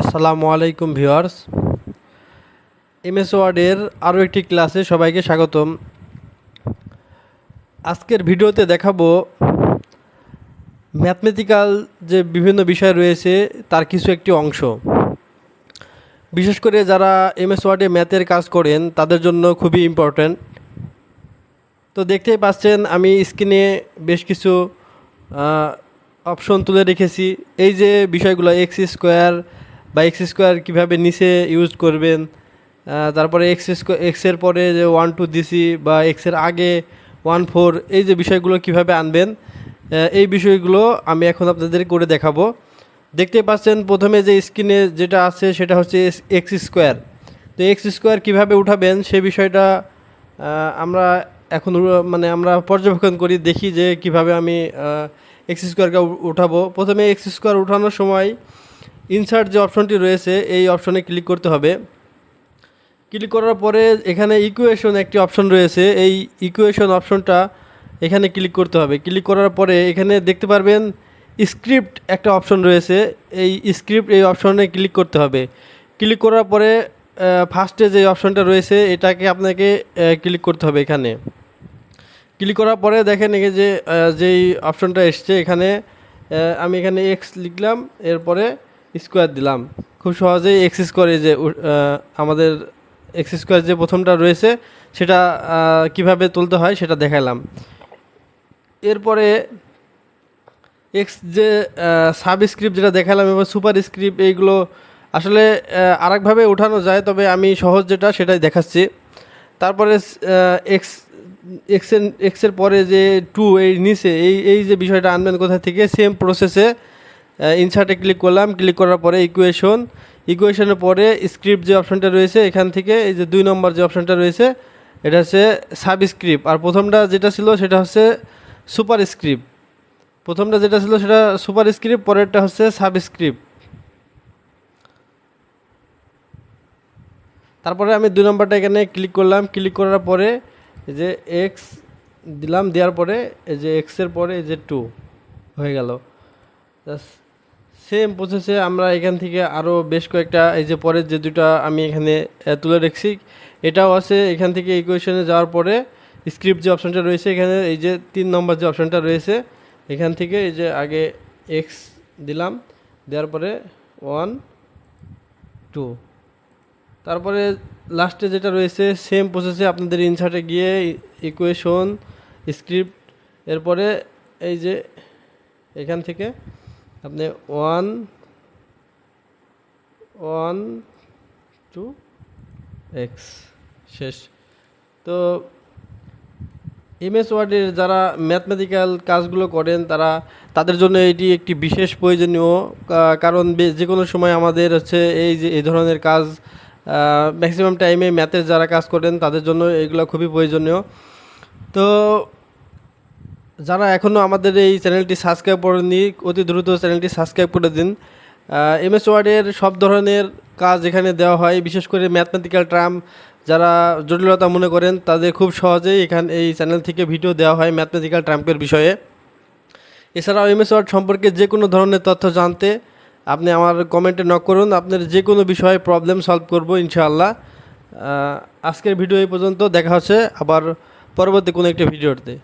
আসসালামু আলাইকুম viewers. MS ওয়ার্ডের আরও একটি ক্লাসে সবাইকে স্বাগতম। আজকের ভিডিওতে দেখাবো ম্যাথমেটিক্যাল যে বিভিন্ন বিষয় রয়েছে, তার কিছু একটি অংশ। বিশেষ করে যারা এমএস ওয়ার্ডে ম্যাথের কাজ করেন, তাদের জন্য খুবই ইম্পর্ট্যান্ট তো দেখতেই পাচ্ছেন, আমি স্ক্রিনে বেশ কিছু অপশন তুলে রেখেছি। এই যে বিষয়গুলো, এক্স স্কোয়ার বা এক্স স্কোয়ার কীভাবে নিচে ইউজ করবেন তারপরে এক্স স্কোয়ার এক্সের পরে যে ওয়ান টু দিছি বা এক্সের আগে ওয়ান ফোর এই যে বিষয়গুলো কীভাবে আনবেন এই বিষয়গুলো আমি এখন আপনাদের করে দেখাবো। দেখতে পাচ্ছেন প্রথমে যে স্ক্রিনে যেটা আছে সেটা হচ্ছে এক্স স্কোয়ার তো এক্স স্কোয়ার কীভাবে উঠাবেন সে বিষয়টা আমরা এখন মানে আমরা পর্যবেক্ষণ করি, দেখি যে কীভাবে আমি এক্স স্কোয়ারকে উঠাবো। প্রথমে এক্স স্কোয়ার উঠানোর সময় ইনসার্ট যে অপশনটি রয়েছে, এই অপশনে ক্লিক করতে হবে। ক্লিক করার পরে এখানে ইকুয়েশন একটি অপশন রয়েছে, এই ইকুয়েশন অপশনটা এখানে ক্লিক করতে হবে। ক্লিক করার পরে এখানে দেখতে পারবেন স্ক্রিপ্ট একটা অপশন রয়েছে, এই স্ক্রিপ্ট এই অপশনে ক্লিক করতে হবে। ক্লিক করার পরে ফার্স্টে যে অপশনটা রয়েছে, এটাকে আপনাকে ক্লিক করতে হবে এখানে। ক্লিক করার পরে দেখেন এই যে যেই অপশনটা এসছে এখানে আমি এখানে এক্স লিখলাম, এরপরে স্কোয়ার দিলাম। খুব সহজেই এক্স স্কোয়ার যে আমাদের এক্স স্কোয়ার যে প্রথমটা রয়েছে, সেটা কীভাবে তুলতে হয় সেটা দেখালাম। এরপরে এক্স যে সাবস্ক্রিপ্ট যেটা দেখালাম, এবার সুপার স্ক্রিপ্ট এইগুলো আসলে আরেকভাবে ওঠানো যায়, তবে আমি সহজ যেটা সেটাই দেখাচ্ছি। তারপরে এক্স এক্সের এক্সের পরে যে টু এই নিচে, এই এই যে বিষয়টা আনবেন কোথা থেকে সেম প্রসেসে ইনসার্টে ক্লিক করলাম ক্লিক করার পরে ইকুয়েশন ইকুয়েশনের পরে স্ক্রিপ্ট যে অপশনটা রয়েছে, এখান থেকে এই যে দুই নম্বর যে অপশনটা রয়েছে, এটা হচ্ছে সাবস্ক্রিপ্ট আর প্রথমটা যেটা ছিল, সেটা হচ্ছে সুপার স্ক্রিপ্ট প্রথমটা যেটা ছিল, সেটা সুপার স্ক্রিপ্ট পরেরটা হচ্ছে সাবস্ক্রিপ্ট তারপরে আমি দুই নম্বরটা এখানে ক্লিক করলাম। ক্লিক করার পরে এই যে এক্স দিলাম, দেওয়ার পরে এই যে এক্সের পরে এই যে টু হয়ে গেল। সেম প্রসেসে আমরা এখান থেকে আরও বেশ কয়েকটা, এই যে পরের যে দুটা আমি এখানে তুলে রেখেছি। এটাও আছে, এখান থেকে ইকুয়েশনে যাওয়ার পরে স্ক্রিপ্ট যে অপশানটা রয়েছে, এখানে এই যে তিন নম্বর যে অপশানটা রয়েছে, এখান থেকে এই যে আগে এক্স দিলাম, দেওয়ার পরে ওয়ান টু তারপরে লাস্টে যেটা রয়েছে সেম প্রসেসে আপনাদের ইনসার্টে গিয়ে ইকুয়েশন স্ক্রিপ্ট এরপরে এই যে এখান থেকে আপনি ওয়ান ওয়ান, টু, এক্স, শেষ। তো এমএস ওয়ার্ডের যারা ম্যাথমেটিক্যাল কাজগুলো করেন, তারা, তাদের জন্য এটি একটি বিশেষ প্রয়োজনীয় কারণ যে কোনো সময় আমাদের হচ্ছে এই যে, এই ধরনের কাজ ম্যাক্সিমাম টাইমে ম্যাথের যারা কাজ করেন, তাদের জন্য এগুলো খুবই প্রয়োজনীয়। তো যারা এখনও আমাদের এই চ্যানেলটি সাবস্ক্রাইব করেননি, অতি দ্রুত চ্যানেলটি সাবস্ক্রাইব করে দিন। এমএস ওয়ার্ডের সব ধরনের কাজ এখানে দেওয়া হয়, বিশেষ করে ম্যাথমেটিক্যাল ট্রাম। যারা জটিলতা মনে করেন, তাদের খুব সহজেই এখানে, এই চ্যানেল থেকে ভিডিও দেওয়া হয় ম্যাথমেটিক্যাল ট্রাম্পের বিষয়ে। এছাড়াও এমএস ওয়ার্ড সম্পর্কে যে কোনো ধরনের তথ্য জানতে আপনি আমার কমেন্টে নক করুন। আপনার যে কোনো বিষয়ে প্রবলেম সলভ করব, ইনশাআল্লাহ। আজকের ভিডিও এই পর্যন্ত। দেখা হচ্ছে আবার পরবর্তী কোনো একটি ভিডিওতে।